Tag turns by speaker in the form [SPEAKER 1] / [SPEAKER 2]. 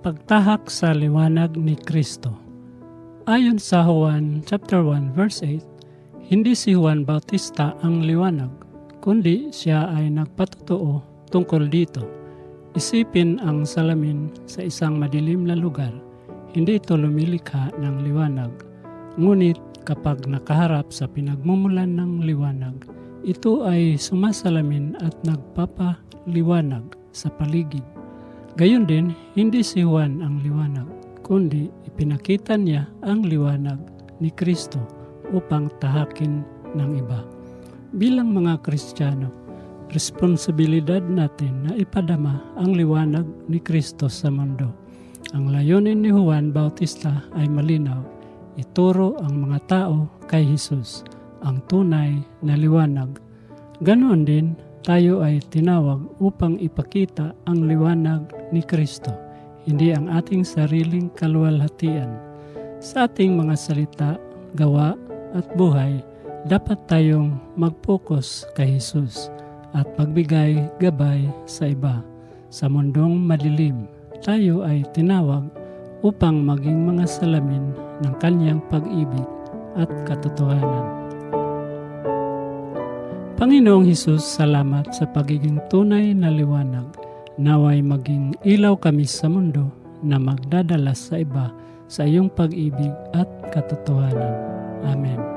[SPEAKER 1] Pagtahak sa liwanag ni Kristo. Ayon sa Juan chapter 1 verse 8, hindi si Juan Bautista ang liwanag, kundi siya ay nagpatotoo tungkol dito. Isipin ang salamin sa isang madilim na lugar, hindi ito lumilikha ng liwanag. Ngunit kapag nakaharap sa pinagmumulan ng liwanag, ito ay sumasalamin at nagpapaliwanag sa paligid. Gayon din, hindi si Juan ang liwanag, kundi ipinakita niya ang liwanag ni Kristo upang tahakin ng iba. Bilang mga Kristiyano, responsibilidad natin na ipadama ang liwanag ni Kristo sa mundo. Ang layunin ni Juan Bautista ay malinaw, ituro ang mga tao kay Jesus, ang tunay na liwanag. Ganoon din, tayo ay tinawag upang ipakita ang liwanag ni Kristo, hindi ang ating sariling kaluwalhatian. Sa ating mga salita, gawa at buhay, dapat tayong mag-focus kay Jesus at magbigay gabay sa iba. Sa mundong madilim, tayo ay tinawag upang maging mga salamin ng kanyang pag-ibig at katotohanan. Panginoong Hesus, salamat sa pagiging tunay na liwanag. Naway maging ilaw kami sa mundo na magdadala sa iba sa iyong pag-ibig at katotohanan. Amen.